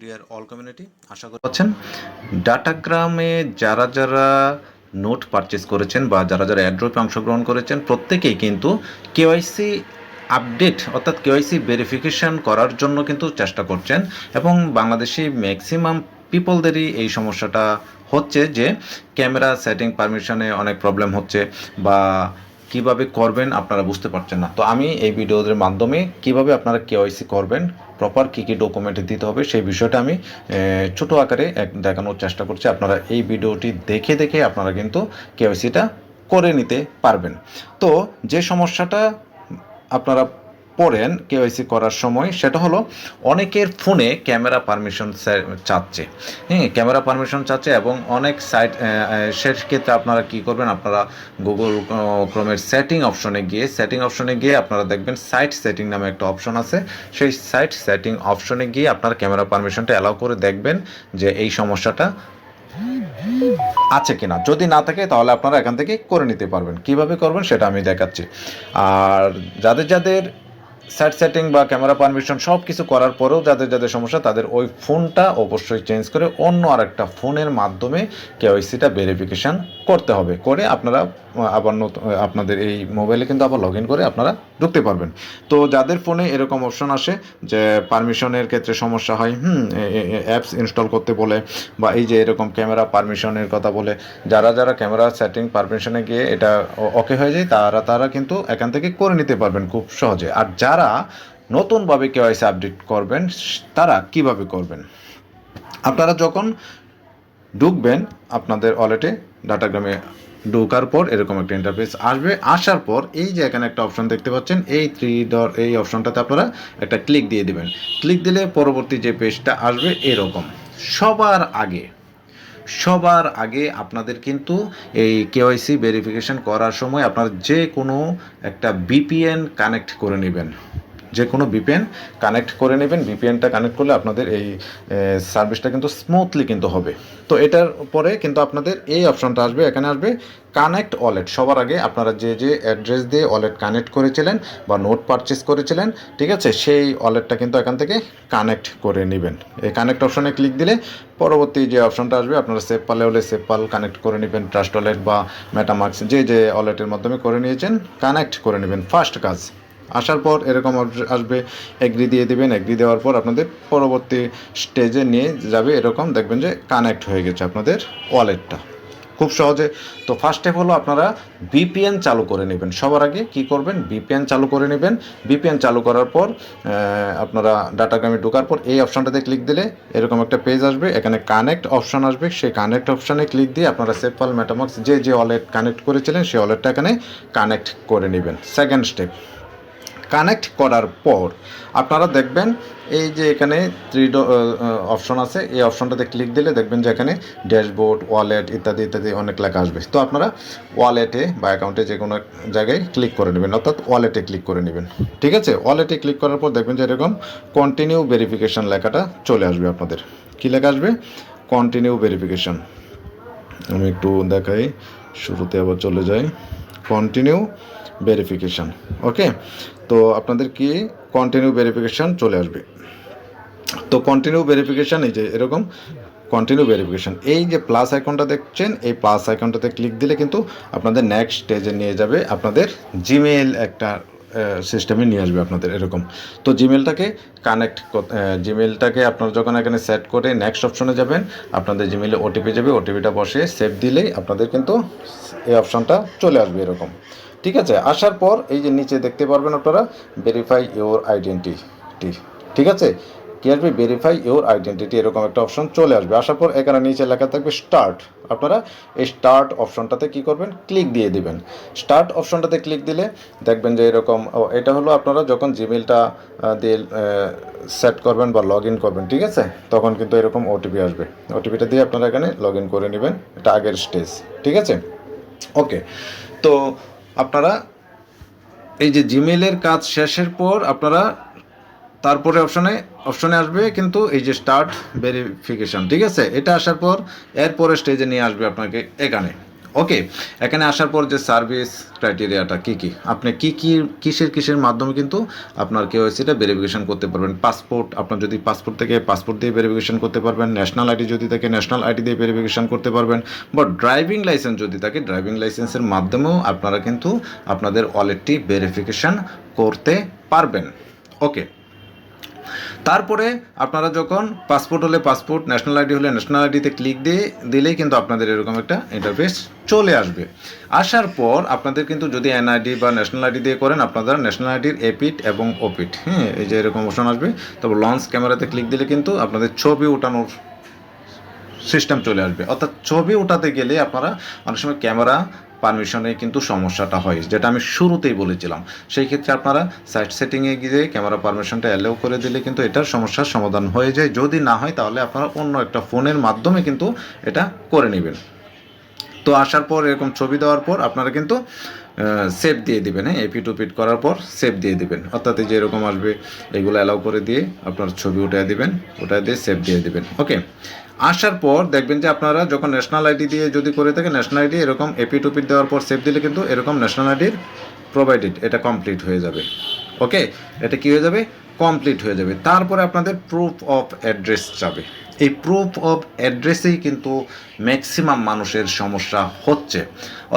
Deer all community আশা করছেন ডাটাগ্রামে যারা যারা নোট পারচেস করেছেন বা যারা যারা অ্যাড্রপে অংশগ্রহণ করেছেন, প্রত্যেকেই কিন্তু কেওয়াইসি আপডেট অর্থাৎ কেওয়াইসি ভেরিফিকেশন করার জন্য কিন্তু চেষ্টা করছেন এবং বাংলাদেশি ম্যাক্সিমাম পিপলদেরই এই সমস্যাটা হচ্ছে যে ক্যামেরা সেটিং পারমিশনে অনেক প্রবলেম হচ্ছে বা কীভাবে করবেন আপনারা বুঝতে পারছেন না। তো আমি এই ভিডিওদের মাধ্যমে কীভাবে আপনারা কেওয়াইসি করবেন প্রপার কী কী ডকুমেন্ট দিতে হবে সেই বিষয়টা আমি ছোট আকারে দেখানোর চেষ্টা করছি। আপনারা এই ভিডিওটি দেখে দেখে আপনারা কিন্তু কেওয়াইসিটা করে নিতে পারবেন। তো যে সমস্যাটা আপনারা পড়েন কেওয়াইসি করার সময়, সেটা হলো অনেকের ফোনে ক্যামেরা পারমিশন চাচ্ছে। হ্যাঁ ক্যামেরা পারমিশন চাচ্ছে এবং অনেক সাইট সেক্ষেত্রে আপনারা কি করবেন? আপনারা গুগল ক্রোমের সেটিং অপশনে গিয়ে সেটিং অপশনে গিয়ে আপনারা দেখবেন সাইট সেটিং নামে একটা অপশন আছে। সেই সাইট সেটিং অপশনে গিয়ে আপনার ক্যামেরা পারমিশনটা অ্যালাউ করে দেখবেন যে এই সমস্যাটা আছে কিনা। যদি না থাকে, তাহলে আপনারা এখান থেকে করে নিতে পারবেন। কীভাবে করবেন, সেটা আমি দেখাচ্ছি। আর যাদের যাদের সাইট সেটিং বা ক্যামেরা পারমিশন সব কিছু করার পরেও যাদের যাদের সমস্যা, তাদের ওই ফোনটা অবশ্যই চেঞ্জ করে অন্য আরেকটা ফোনের মাধ্যমে কেওয়াইসিটা ভেরিফিকেশান করতে হবে। করে আপনারা আবার নতুন আপনাদের এই মোবাইলে কিন্তু আবার লগ ইন করে আপনারা ঢুকতে পারবেন। তো যাদের ফোনে এরকম অপশন আসে যে পারমিশনের ক্ষেত্রে সমস্যা হয়, হুম অ্যাপস ইনস্টল করতে বলে বা এই যে এরকম ক্যামেরা পারমিশনের কথা বলে, যারা যারা ক্যামেরা সেটিং পারমিশনে গিয়ে এটা ওকে হয়ে যায়, তারা তারা কিন্তু এখান থেকে করে নিতে পারবেন খুব সহজে। আর যারা নতুনভাবে কেওয়াইসি আপডেট করবেন, তারা কীভাবে করবেন? আপনারা যখন ঢুকবেন, আপনাদের ওয়ালেটে ডাটাগ্রামে ঢোকার পর এরকম একটা ইন্টারফেস আসবে। আসার পর এই যে এখানে একটা অপশন দেখতে পাচ্ছেন, এই থ্রি ডট এই অপশনটাতে আপনারা একটা ক্লিক দিয়ে দিবেন। ক্লিক দিলে পরবর্তী যে পেজটা আসবে এরকম। সবার আগে সবার আগে আপনাদের কিন্তু এই কেওয়াইসি ভেরিফিকেশন করার সময় আপনার যে কোনো একটা বিপিএন কানেক্ট করে নেবেন। যে কোনো বিপিএন কানেক্ট করে নেবেন। বিপিএনটা কানেক্ট করলে আপনাদের এই সার্ভিসটা কিন্তু স্মুথলি কিন্তু হবে। তো এটার পরে কিন্তু আপনাদের এই অপশনটা আসবে। এখানে আসবে কানেক্ট ওয়ালেট সবার আগে আপনারা যে যে অ্যাড্রেস দিয়ে ওয়ালেট কানেক্ট করেছিলেন বা নোট পারচেস করেছিলেন, ঠিক আছে? সেই ওয়ালেটটা কিন্তু এখান থেকে কানেক্ট করে নেবেন। এই কানেক্ট অপশনে ক্লিক দিলে পরবর্তী যে অপশনটা আসবে, আপনারা সেভ পালে হলে সেভ পাল কানেক্ট করে নেবেন। ট্রাস্ট ওয়ালেট বা মেটামার্কস যে যে ওয়ালেটের মাধ্যমে করে নিয়েছেন কানেক্ট করে নেবেন। ফার্স্ট কাজ। আসার পর এরকম আসবে, এগ্রি দিয়ে দেবেন, এগ্রি দেওয়ার পর আপনাদের পরবর্তী স্টেজে নিয়ে যাবে এরকম, দেখবেন যে কানেক্ট হয়ে গেছে আপনাদের ওয়ালেটটা খুব সহজে, তো ফার্স্ট স্টেপ হলো আপনারা বিপিএন চালু করে নেবেন। সবার আগে কি করবেন? বিপিএন চালু করে নেবেন। বিপিএন চালু করার পর আপনারা ডাটাগ্রামে ঢোকার পর এই অপশানটাতে ক্লিক দিলে এরকম একটা পেজ আসবে, এখানে কানেক্ট অপশান আসবে। সেই কানেক্ট অপশানে ক্লিক দিয়ে আপনারা সেফাল মেটামাক্স যে যে ওয়ালেট কানেক্ট করেছিলেন, সেই ওয়ালেটটা এখানে কানেক্ট করে নেবেন। সেকেন্ড স্টেপ কানেক্ট করার পর আপনারা দেখবেন এই যে এখানে থ্রি ড অপশন আছে। এই অপশনটাতে ক্লিক দিলে দেখবেন যে এখানে ড্যাশবোর্ড ওয়ালেট ইত্যাদি ইত্যাদি অনেক লেখা আসবে। তো আপনারা ওয়ালেটে বা অ্যাকাউন্টে যে কোনো জায়গায় ক্লিক করে নেবেন, অর্থাৎ ওয়ালেটে ক্লিক করে নেবেন। ঠিক আছে? ওয়ালেটে ক্লিক করার পর দেখবেন যে এরকম কন্টিনিউ ভেরিফিকেশান লেখাটা চলে আসবে আপনাদের। কী লেখা আসবে? কন্টিনিউ ভেরিফিকেশন আমি একটু দেখাই, শুরুতে আবার চলে যাই। কন্টিনিউ ভেরিফিকেশান ওকে তো আপনাদের কি কন্টিনিউ ভেরিফিকেশান চলে আসবে? তো কন্টিনিউ ভেরিফিকেশান এই যে এরকম কন্টিনিউ ভেরিফিকেশান এই যে প্লাস আইকনটা দেখছেন, এই প্লাস আইকনটাতে ক্লিক দিলে কিন্তু আপনাদের নেক্সট স্টেজে নিয়ে যাবে আপনাদের জিমেল একটা সিস্টেমে নিয়ে আসবে আপনাদের, এরকম। তো জিমেলটাকে কানেক্ট জিমেলটাকে আপনারা যখন এখানে সেট করে নেক্সট অপশনে যাবেন, আপনাদের জিমেলে ওটিপি যাবে ওটিপিটা বসে সেভ দিলেই আপনাদের কিন্তু এই অপশানটা চলে আসবে এরকম। ঠিক আছে? আসার পর এই যে নিচে দেখতে পারবেন আপনারা ভেরিফাই ইউর আইডেন্টিটি ঠিক আছে? কি আসবে ভেরিফাই ইওর আইডেন্টিটি এরকম একটা অপশন চলে আসবে। আসার পর এখানে নিচে লেখা থাকবে স্টার্ট আপনারা এই স্টার্ট অপশনটাতে কি করবেন? ক্লিক দিয়ে দিবেন। স্টার্ট অপশনটাতে ক্লিক দিলে দেখবেন যে এরকম এটা হলো আপনারা যখন জিমেলটা দিয়ে সেট করবেন বা লগ ইন করবেন, ঠিক আছে? তখন কিন্তু এরকম ওটিপি আসবে। ওটিপিটা দিয়ে আপনারা এখানে লগ ইন করে নেবেন। এটা আগের স্টেজ ঠিক আছে? ওকে তো আপনারা এই যে জিমেলের কাজ শেষের পর আপনারা তারপরে অপশনে অপশনে আসবে কিন্তু এই যে স্টার্ট ভেরিফিকেশন ঠিক আছে? এটা আসার পর এরপরে স্টেজে নিয়ে আসবে আপনাকে এখানে। ওকে এখানে আসার পর যে সার্ভিস ক্রাইটেরিয়াটা কি কি? আপনি কি কি, কিসের কিসের মাধ্যমে কিন্তু আপনার কেওয়াইসিটা ভেরিফিকেশন করতে পারবেন। পাসপোর্ট আপনার যদি পাসপোর্ট থেকে পাসপোর্ট দিয়ে ভেরিফিকেশন করতে পারবেন ন্যাশনাল আইডি যদি থাকে ন্যাশনাল আইডি দিয়ে ভেরিফিকেশন করতে পারবেন বা ড্রাইভিং লাইসেন্স যদি থাকে ড্রাইভিং লাইসেন্সের মাধ্যমেও আপনারা কিন্তু আপনাদের ওয়ালেটটি ভেরিফিকেশন করতে পারবেন। ওকে তারপরে আপনারা যখন পাসপোর্ট হলে পাসপোর্ট ন্যাশনাল আইডি হলে ন্যাশনাল আইডিতে ক্লিক দিয়ে, দিলেই কিন্তু আপনাদের এরকম একটা ইন্টারফেস চলে আসবে। আসার পর আপনাদের কিন্তু যদি এনআইডি বা ন্যাশনাল আইডি দিয়ে করেন, আপনারা ন্যাশনাল আইডির এপিট এবং ওপিট হ্যাঁ এই যে এরকম অপশন আসবে। তারপর লঞ্চ ক্যামেরাতে ক্লিক দিলে কিন্তু আপনাদের ছবি ওঠানোর সিস্টেম চলে আসবে। অর্থাৎ ছবি ওঠাতে গেলে আপনারা অনেক সময় ক্যামেরা পারমিশনে কিন্তু সমস্যাটা হয়, যেটা আমি শুরুতেই বলেছিলাম। সেই ক্ষেত্রে আপনারা সাইট সেটিংয়ে গিয়ে ক্যামেরা পারমিশনটা অ্যালাউ করে দিলে কিন্তু এটার সমস্যার সমাধান হয়ে যায়। যদি না হয় তাহলে আপনারা অন্য একটা ফোনের মাধ্যমে কিন্তু এটা করে নেবেন। তো আসার পর এরকম ছবি দেওয়ার পর আপনারা কিন্তু সেভ দিয়ে দিবেন হ্যাঁ? এপি টু পিট করার পর সেভ দিয়ে দিবেন। অর্থাৎ যে এরকম আসবে, এগুলো অ্যালাউ করে দিয়ে আপনার ছবি উঠায় দিবেন ওটায় দিয়ে সেভ দিয়ে দিবেন। ওকে আসার পর দেখবেন যে আপনারা যখন ন্যাশনাল আইডি দিয়ে যদি করে থাকেন ন্যাশনাল আইডি এরকম এপি টুপি দেওয়ার পর সেভ দিলে কিন্তু এরকম ন্যাশনাল আইডির প্রোভাইডেড এটা কমপ্লিট হয়ে যাবে। ওকে এটা কি হয়ে যাবে? কমপ্লিট হয়ে যাবে। তারপরে আপনাদের প্রুফ অফ অ্যাড্রেস যাবে। এই প্রুফ অফ অ্যাড্রেসেই কিন্তু ম্যাক্সিমাম মানুষের সমস্যা হচ্ছে।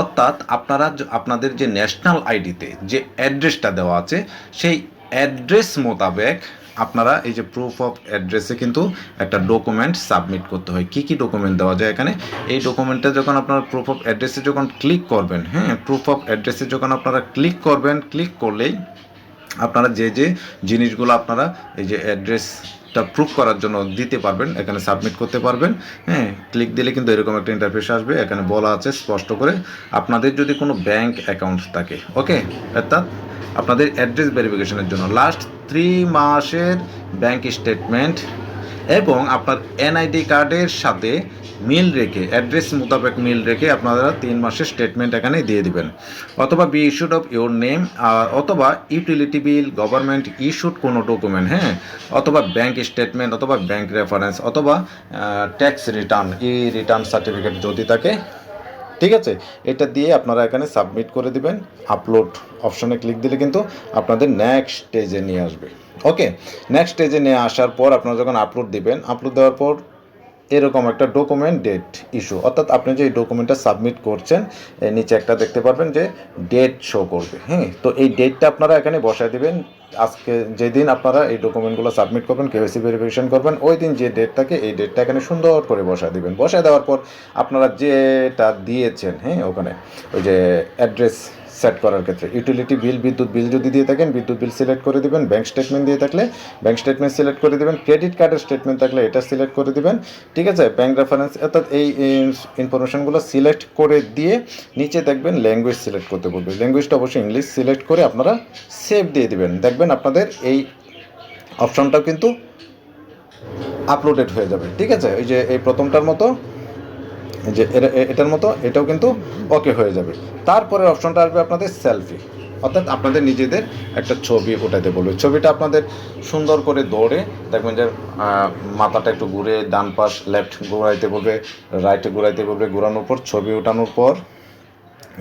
অর্থাৎ আপনারা আপনাদের যে ন্যাশনাল আইডিতে যে অ্যাড্রেসটা দেওয়া আছে, সেই অ্যাড্রেস মোতাবেক আপনারা এই যে প্রুফ অফ অ্যাড্রেসে কিন্তু একটা ডকুমেন্ট সাবমিট করতে হয়। কি কি ডকুমেন্ট দেওয়া যায় এখানে? এই ডকুমেন্টে যখন আপনারা প্রুফ অফ অ্যাড্রেসে যখন ক্লিক করবেন হ্যাঁ প্রুফ অফ অ্যাড্রেসে যখন আপনারা ক্লিক করবেন ক্লিক করলেই আপনারা যে যে জিনিসগুলো আপনারা এই যে অ্যাড্রেস অ্যাড্রেসটা প্রুফ করার জন্য দিতে পারবেন, এখানে সাবমিট করতে পারবেন হ্যাঁ ক্লিক দিলে কিন্তু এরকম একটা ইন্টারফেস আসবে। এখানে বলা আছে স্পষ্ট করে আপনাদের যদি কোনো ব্যাংক অ্যাকাউন্ট থাকে ওকে অর্থাৎ আপনাদের অ্যাড্রেস ভেরিফিকেশনের জন্য। লাস্ট থ্রি মাসের ব্যাংক স্টেটমেন্ট এবং আপনার এনআইডি কার্ডের সাথে মিল রেখে অ্যাড্রেস মোতাবেক মিল রেখে আপনারা তিন মাসের স্টেটমেন্ট এখানে দিয়ে দিবেন। অথবা be issued of your name আর অথবা ইউটিলিটি বিল গভর্নমেন্ট ইস্যুড কোনো ডকুমেন্ট হ্যাঁ? অথবা ব্যাংক স্টেটমেন্ট অথবা ব্যাংক রেফারেন্স অথবা tax return e return certificate যদি থাকে ঠিক আছে? এটা দিয়ে আপনারা এখানে সাবমিট করে দিবেন। আপলোড অপশনে ক্লিক দিলে কিন্তু আপনাদের নেক্সট স্টেজে নিয়ে আসবে। ওকে নেক্সট স্টেজে নিয়ে আসার পর আপনারা যখন আপলোড দিবেন আপলোড দেওয়ার পর এরকম একটা ডকুমেন্ট ডেট ইস্যু অর্থাৎ আপনি যে এই ডকুমেন্টটা সাবমিট করছেন নিচে একটা দেখতে পারবেন যে ডেট শো করবে। হ্যাঁ? তো এই ডেটটা আপনারা এখানে বসায় দিবেন। আজকে যেদিন আপনারা এই ডকুমেন্টগুলো সাবমিট করবেন কেওয়াইসি ভেরিফিকেশন করবেন, ওই দিন যে ডেট থাকে এই ডেটটা এখানে সুন্দর করে বসায় দিবেন। বসায় দেওয়ার পর আপনারা যেটা দিয়েছেন হ্যাঁ ওখানে ওই যে অ্যাড্রেস সেট করার ক্ষেত্রে ইউটিলিটি বিল বিদ্যুৎ বিল যদি দিয়ে থাকেন, বিদ্যুৎ বিল সিলেক্ট করে দিবেন ব্যাংক স্টেটমেন্ট দিয়ে থাকলে ব্যাংক স্টেটমেন্ট সিলেক্ট করে দিবেন ক্রেডিট কার্ডের স্টেটমেন্ট থাকলে এটা সিলেক্ট করে দিবেন, ঠিক আছে? ব্যাংক রেফারেন্স অর্থাৎ এই ইনফরমেশনগুলো সিলেক্ট করে দিয়ে নিচে দেখবেন ল্যাঙ্গুয়েজ সিলেক্ট করতে বলবে। ল্যাঙ্গুয়েজটা অবশ্যই ইংলিশ সিলেক্ট করে আপনারা সেভ দিয়ে দিবেন। দেখবেন আপনাদের এই অপশনটাও কিন্তু আপলোডেড হয়ে যাবে, ঠিক আছে? ওই যে এই প্রথমটার মতো যে এটার মতো, এটাও কিন্তু ওকে হয়ে যাবে। তারপরে অপশনটা আসবে আপনাদের সেলফি অর্থাৎ আপনাদের নিজেদের একটা ছবি ওঠাতে বলবে। ছবিটা আপনাদের সুন্দর করে দৌড়ে দেখবেন যে মাথাটা একটু ঘুরে ডান পাশ লেফট ঘুরাইতে বলবে রাইটে ঘুরাইতে বলবে, ঘুরানোর পর, ছবি ওঠানোর পর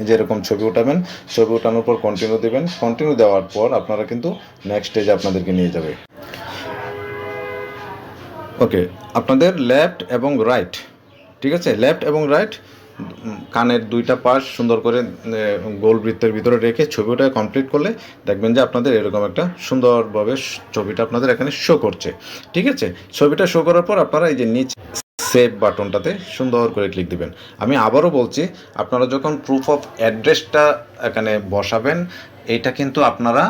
এই যে এরকম ছবি উঠাবেন, ছবি ওঠানোর পর কন্টিনিউ দেবেন। কন্টিনিউ দেওয়ার পর আপনারা কিন্তু নেক্সট স্টেজে আপনাদেরকে নিয়ে যাবে। ওকে আপনাদের লেফট এবং রাইট ঠিক আছে? লেফট এবং রাইট কানের দুইটা পাশ সুন্দর করে গোল বৃত্তের ভিতরে রেখে ছবিটা কমপ্লিট করলে দেখবেন যে আপনাদের এরকম একটা সুন্দরভাবে ছবিটা আপনাদের এখানে শো করছে। ঠিক আছে? ছবিটা শো করার পর আপনারা এই যে নিচে সেভ বাটনটাতে সুন্দর করে ক্লিক দিবেন। আমি আবারও বলছি, আপনারা যখন প্রুফ অফ অ্যাড্রেসটা এখানে বসাবেন, এটা কিন্তু আপনারা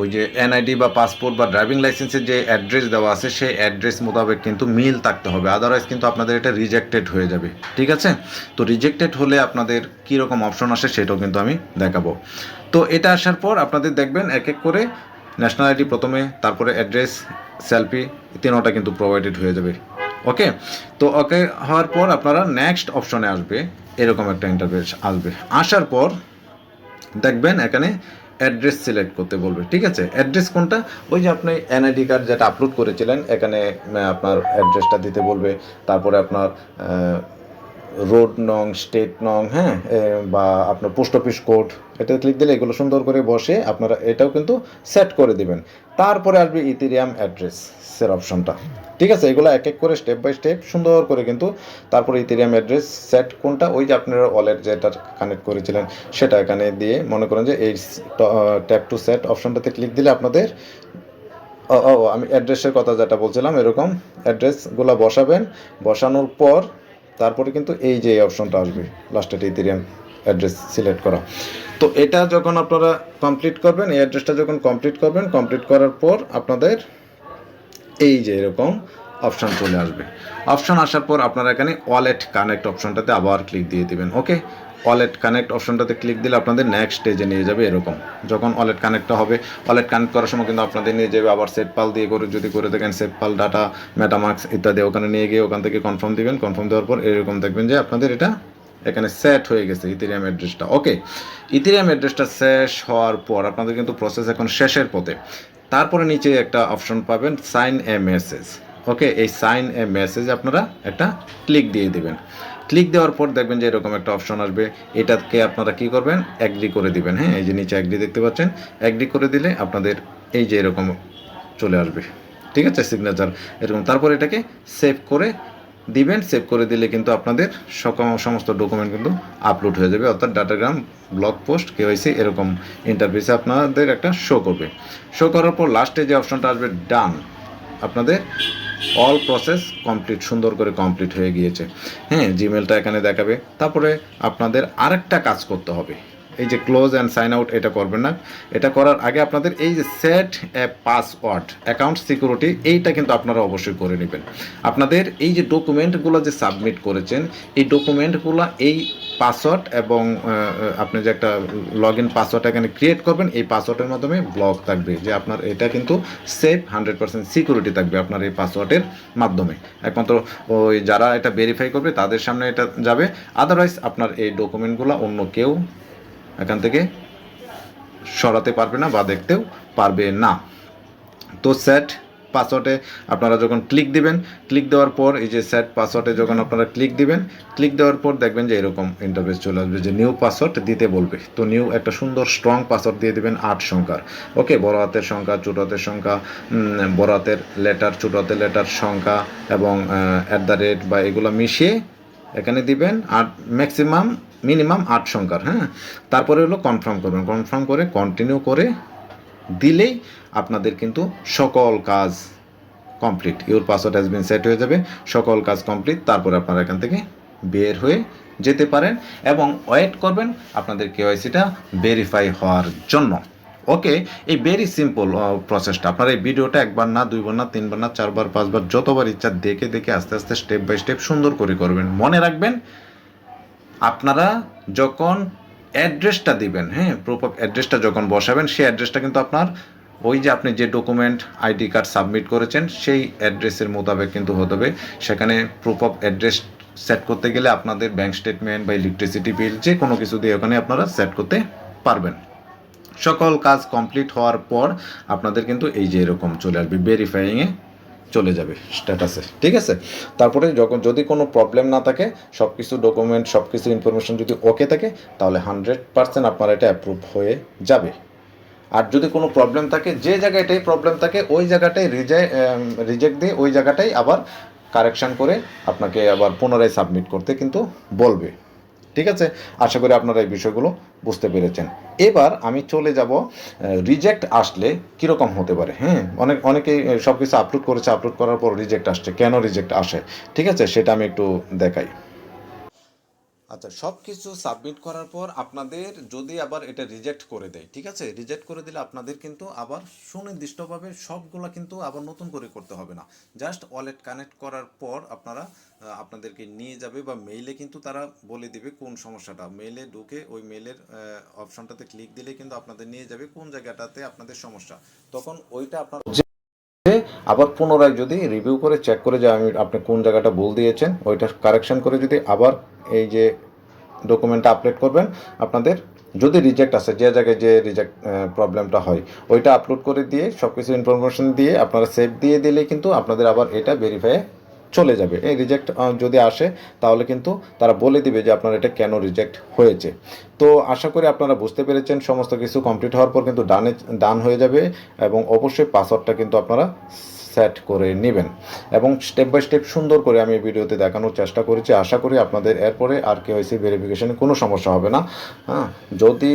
ওই যে এনআইডি বা পাসপোর্ট বা ড্রাইভিং লাইসেন্সের যে অ্যাড্রেস দেওয়া আছে, সেই অ্যাড্রেস মোতাবেক কিন্তু মিল থাকতে হবে। আদারওয়াইজ কিন্তু আপনাদের এটা রিজেক্টেড হয়ে যাবে। ঠিক আছে? তো রিজেক্টেড হলে আপনাদের কীরকম অপশন আসে সেটাও কিন্তু আমি দেখাবো। তো এটা আসার পর আপনাদের দেখবেন এক এক করে ন্যাশনাল আইডি প্রথমে, তারপরে অ্যাড্রেস সেলফি তিনোটা কিন্তু প্রোভাইডেড হয়ে যাবে। ওকে তো ওকে হওয়ার পর আপনারা নেক্সট অপশনে আসবে, এরকম একটা ইন্টারভিউ আসবে। আসার পর দেখবেন এখানে অ্যাড্রেস সিলেক্ট করতে বলবে, ঠিক আছে? অ্যাড্রেস কোনটা? ওই যে আপনি এনআইডি কার্ড যেটা আপলোড করেছিলেন, এখানে আপনার অ্যাড্রেসটা দিতে বলবে, তারপরে আপনার রোড নং, স্টেট নং হ্যাঁ বা আপনার পোস্ট অফিস কোড, এটা ক্লিক দিলে এগুলো সুন্দর করে বসে আপনারা এটাও কিন্তু সেট করে দিবেন। তারপরে আসবে ইথেরিয়াম অ্যাড্রেসের অপশনটা ঠিক আছে? এগুলো এক এক করে স্টেপ বাই স্টেপ সুন্দর করে কিন্তু তারপরে ইথেরিয়াম অ্যাড্রেস সেট কোনটা? ওই যে আপনারা ওয়ালেট যেটা কানেক্ট করেছিলেন, সেটা এখানে দিয়ে মনে করেন যে এই ট্যাপ টু সেট অপশনটাতে ক্লিক দিলে আপনাদের, ও আমি অ্যাড্রেসের কথা যেটা বলছিলাম, এরকম অ্যাড্রেসগুলো বসাবেন। বসানোর পর তারপরে কিন্তু এই যে অপশনটা আসবে লাস্টের ইথেরিয়াম অ্যাড্রেস সিলেক্ট করা। তো এটা যখন আপনারা কমপ্লিট করবেন, এই অ্যাড্রেসটা যখন কমপ্লিট করবেন কমপ্লিট করার পর আপনাদের এই যে এরকম অপশান চলে আসবে। অপশান আসার পর আপনারা এখানে ওয়ালেট কানেক্ট অপশানটাতে আবার ক্লিক দিয়ে দেবেন ওকে ওয়ালেট কানেক্ট অপশনটাতে ক্লিক দিলে আপনাদের নেক্সট স্টেজে নিয়ে যাবে এরকম। যখন ওয়ালেট কানেক্টটা হবে ওয়ালেট কানেক্ট করার সময় কিন্তু আপনাদের নিয়ে যাবে আবার সেট পাল দিয়ে করে যদি করে দেখেন সেট পাল ডাটা মেটামার্কস ইত্যাদি ওখানে নিয়ে গিয়ে ওখান থেকে কনফার্ম দিবেন। কনফার্ম দেওয়ার পর এরকম দেখবেন যে আপনাদের এটা এখানে সেট হয়ে গেছে ইথেরিয়াম অ্যাড্রেসটা ওকে ইথেরিয়াম অ্যাড্রেসটা শেষ হওয়ার পর আপনাদের কিন্তু প্রসেস এখন শেষের পথে। তারপরে নিচে একটা অপশন পাবেন সাইন এ মেসেজ ওকে এই সাইন এ মেসেজ আপনারা একটা ক্লিক দিয়ে দিবেন। ক্লিক দেওয়ার পর দেখবেন যে এরকম একটা অপশন আসবে। এটাকে আপনারা কি করবেন? অ্যাগ্রি করে দিবেন। হ্যাঁ এই যে নিচে অ্যাগ্রি দেখতে পাচ্ছেন? অ্যাগ্রি করে দিলে আপনাদের এই যে এরকম চলে আসবে। ঠিক আছে? সিগনেচার এরকম। তারপর এটাকে সেভ করে দিবেন। সেভ করে দিলে কিন্তু আপনাদের সকম সমস্ত ডকুমেন্ট কিন্তু আপলোড হয়ে যাবে। অর্থাৎ ডাটাগ্রাম ব্লগ পোস্ট কেওয়াইসি এরকম ইন্টারফেসে আপনাদের একটা শো করবে। শো করার পর লাস্টে যে অপশনটা আসবে ডান আপনাদের অল প্রসেস কমপ্লিট সুন্দর করে কমপ্লিট হয়ে গিয়েছে। হ্যাঁ জিমেলটা এখানে দেখাবে। তারপরে আপনাদের আরেকটা কাজ করতে হবে। এই যে ক্লোজ অ্যান্ড সাইন আউট এটা করবেন না। এটা করার আগে আপনাদের এই যে সেট পাসওয়ার্ড অ্যাকাউন্ট সিকিউরিটি এইটা কিন্তু আপনারা অবশ্যই করে নেবেন। আপনাদের এই যে ডকুমেন্টগুলো যে সাবমিট করেছেন, এই ডকুমেন্টগুলো এই পাসওয়ার্ড এবং আপনি যে একটা লগ ইন পাসওয়ার্ড এখানে ক্রিয়েট করবেন, এই পাসওয়ার্ডের মাধ্যমে ব্লক থাকবে। যে আপনার এটা কিন্তু সেফ হান্ড্রেড পার্সেন্ট সিকিউরিটি থাকবে আপনার এই পাসওয়ার্ডের মাধ্যমে। একমাত্র ওই যারা এটা ভেরিফাই করবে, তাদের সামনে এটা যাবে। আদারওয়াইজ আপনার এই ডকুমেন্টগুলো অন্য কেউ এখান থেকে সরাতে পারবে না বা দেখতেও পারবে না। তো সেট পাসওয়ার্ডে আপনারা যখন ক্লিক দিবেন ক্লিক দেওয়ার পর এই যে সেট পাসওয়ার্ডে যখন আপনারা ক্লিক দিবেন ক্লিক দেওয়ার পর দেখবেন যে এরকম ইন্টারফেস চলে আসবে যে নিউ পাসওয়ার্ড দিতে বলবে। তো নিউ একটা সুন্দর স্ট্রং পাসওয়ার্ড দিয়ে দিবেন আট সংখ্যার। ওকে বড় হাতের সংখ্যা, ছোট হাতের সংখ্যা বড় হাতের লেটার ছোট হাতের লেটার সংখ্যা এবং অ্যাট দ্য রেট বা এগুলো মিশিয়ে এখানে দিবেন। আর ম্যাক্সিমাম মিনিমাম আট সংখ্যার হ্যাঁ? তারপরে হলো কনফার্ম করবেন। কনফার্ম করে কন্টিনিউ করে দিলেই আপনাদের কিন্তু সকল কাজ complete your password has been set হয়ে যাবে, সকল কাজ কমপ্লিট তারপরে আপনারা এখান থেকে বের হয়ে যেতে পারেন এবং ওয়েট করবেন আপনাদের কেওয়াইসিটা ভেরিফাই হওয়ার জন্য। ওকে এই ভেরি সিম্পল প্রসেসটা আপনারা এই ভিডিওটা একবার না, দুইবার না, তিনবার না, চারবার, পাঁচবার, যতবার ইচ্ছা দেখে দেখে, আস্তে আস্তে স্টেপ বাই স্টেপ সুন্দর করে করবেন। মনে রাখবেন আপনারা যখন অ্যাড্রেসটা দিবেন হ্যাঁ প্রুফ অফ অ্যাড্রেসটা যখন বসাবেন, সেই অ্যাড্রেসটা কিন্তু আপনার ওই যে আপনি যে ডকুমেন্ট আইডি কার্ড সাবমিট করেছেন, সেই অ্যাড্রেসের মোতাবেক কিন্তু হতে হবে। সেখানে প্রুফ অফ অ্যাড্রেস সেট করতে গেলে আপনাদের ব্যাংক স্টেটমেন্ট বা ইলেকট্রিসিটি বিল যে কোনো কিছু দিয়ে ওখানে আপনারা সেট করতে পারবেন। সকল কাজ কমপ্লিট হওয়ার পর আপনাদের কিন্তু এই যে এরকম চলে আসবে ভেরিফাইংয়ে চলে যাবে স্ট্যাটাসে ঠিক আছে? তারপরে যখন যদি কোনো প্রবলেম না থাকে সব কিছু ডকুমেন্ট সব কিছু ইনফরমেশন যদি ওকে থাকে, তাহলে হান্ড্রেড পার্সেন্ট আপনার এটা অ্যাপ্রুভ হয়ে যাবে। আর যদি কোনো প্রবলেম থাকে, যে জায়গাটাই প্রবলেম থাকে, ওই জায়গাটাই রিজেক্ট দিয়ে ওই জায়গাটাই আবার কারেকশন করে আপনাকে আবার পুনরায় সাবমিট করতে কিন্তু বলবে। ঠিক আছে? আশা করি আপনারা এই বিষয়গুলো বুঝতে পেরেছেন। এবার আমি চলে যাব রিজেক্ট আসলে কীরকম হতে পারে হ্যাঁ? অনেক, অনেকেই সব কিছু আপলোড করেছে আপলোড করার পর রিজেক্ট আসছে। কেন রিজেক্ট আসে? ঠিক আছে? সেটা আমি একটু দেখাই। আচ্ছা সব কিছু সাবমিট করার পর আপনাদের যদি আবার এটা রিজেক্ট করে দেয়, ঠিক আছে? রিজেক্ট করে দিলে আপনাদের কিন্তু আবার সুনির্দিষ্টভাবে সবগুলা কিন্তু আবার নতুন করে করতে হবে না। জাস্ট ওয়ালেট কানেক্ট করার পর আপনারা আপনাদেরকে নিয়ে যাবে বা মেইলে কিন্তু তারা বলে দিবে কোন সমস্যাটা। মেইলে ঢুকে ওই মেইলের অপশনটাতে ক্লিক দিলে কিন্তু আপনাদের নিয়ে যাবে কোন জায়গাটাতে আপনাদের সমস্যা। তখন ওইটা আপনার আবার পুনরায় যদি রিভিউ করে চেক করে যে আমি, আপনি কোন জায়গাটা ভুল দিয়েছেন ওইটা কারেকশন করে যদি আবার এই যে ডকুমেন্টটা আপলোড করবেন, আপনাদের যদি রিজেক্ট আসে, যে জায়গায় যে রিজেক্ট প্রবলেমটা হয়, ওইটা আপলোড করে দিয়ে সব কিছু ইনফরমেশন দিয়ে আপনারা সেভ দিয়ে দিলে কিন্তু আপনাদের আবার এটা ভেরিফাই চলে যাবে। এই রিজেক্ট যদি আসে, তাহলে কিন্তু তারা বলে দিবে যে আপনার এটা কেন রিজেক্ট হয়েছে। তো আশা করি আপনারা বুঝতে পেরেছেন, সমস্ত কিছু কমপ্লিট হওয়ার পর কিন্তু ডানে ডান হয়ে যাবে এবং অবশ্যই পাসওয়ার্ডটা কিন্তু আপনারা সেট করে নেবেন। এবং স্টেপ বাই স্টেপ সুন্দর করে আমি ভিডিওতে দেখানোর চেষ্টা করেছি। আশা করি আপনাদের এরপরে আর কেওয়াইসি ভেরিফিকেশনে কোনো সমস্যা হবে না। হ্যাঁ যদি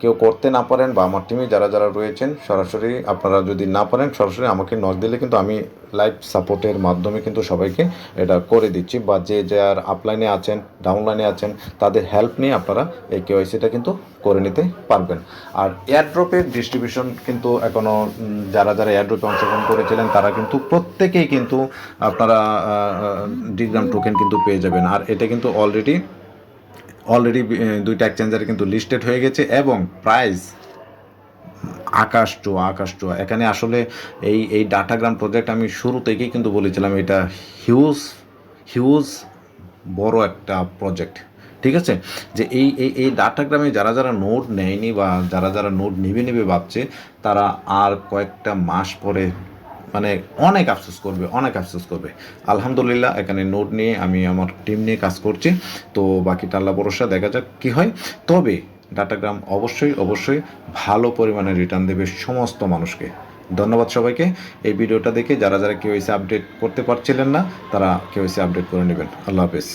কেউ করতে না পারেন বা আমার টিমে যারা যারা রয়েছেন, সরাসরি আপনারা যদি না পারেন, সরাসরি আমাকে নক দিলে কিন্তু আমি লাইভ সাপোর্টের মাধ্যমে কিন্তু সবাইকে এটা করে দিচ্ছি। বা যে যার আপলাইনে আছেন ডাউনলাইনে আছেন, তাদের হেল্প নিয়ে আপনারা এই কেওয়াইসিটা কিন্তু করে নিতে পারবেন। আর এয়ারড্রপের ডিস্ট্রিবিউশন কিন্তু এখনও যারা যারা এয়ারড্রপে অংশগ্রহণ করেছিলেন, তারা কিন্তু প্রত্যেকেই কিন্তু আপনারা ডিগ্রাম টোকেন কিন্তু পেয়ে যাবেন। আর এটা কিন্তু অলরেডি অলরেডি দুইটা এক্সচেঞ্জারে কিন্তু লিস্টেড হয়ে গেছে এবং প্রাইস আকাশ চোয়া আকাশ চোয়া এখানে আসলে এই এই ডাটাগ্রাম প্রজেক্ট আমি শুরু থেকেই কিন্তু বলেছিলাম, এটা হিউজ হিউজ বড় একটা প্রজেক্ট ঠিক আছে? যে এই এই এই ডাটাগ্রামে যারা যারা নোট নেয়নি বা যারা যারা নোট নেবে নেবে ভাবছে, তারা আর কয়েকটা মাস পরে মানে অনেক আফসোস করবে, অনেক আফসোস করবে। আলহামদুলিল্লাহ, এখানে নোট নিয়ে আমি আমার টিম নিয়ে কাজ করছি। তো বাকিটা আল্লাহ ভরসা, দেখা যাক কী হয়। তবে ডাটাগ্রাম অবশ্যই অবশ্যই ভালো পরিমাণে রিটার্ন দেবে সমস্ত মানুষকে। ধন্যবাদ সবাইকে। এই ভিডিওটা দেখে যারা যারা কেউ এসে আপডেট করতে পারছিলেন না, তারা কেউ এসে আপডেট করে নেবেন। আল্লাহ হাফেজ।